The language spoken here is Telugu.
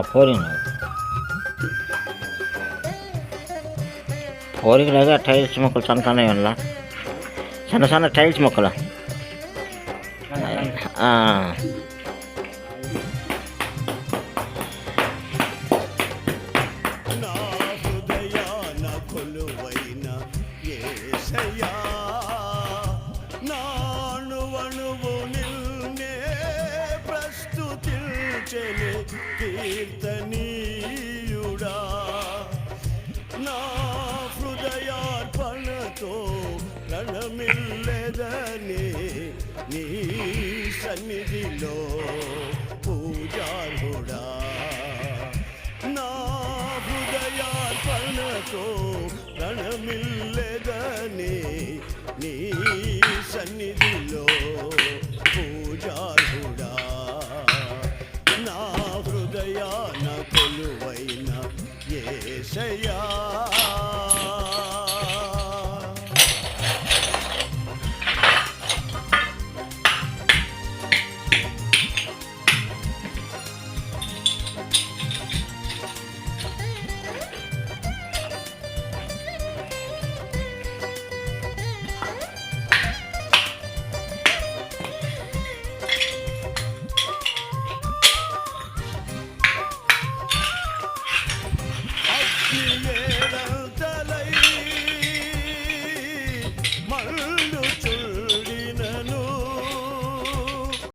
ఫ్లోరింగ్ ఫ్లోరింగ్ లాగా టైల్స్ మొక్కలు సన్న సన్నవి ఉన్నా సన్న సన్న టైల్స్ మొక్కలు? ఆ. నా కీర్తనీయుడా నా హృదయార్పణతో రణమిల్లెదని నీ సన్నిధిలో పూజార్హుడా. నా హృదయార్పణతో రణమిల్లెదని నీ సన్నిధిలో yeah.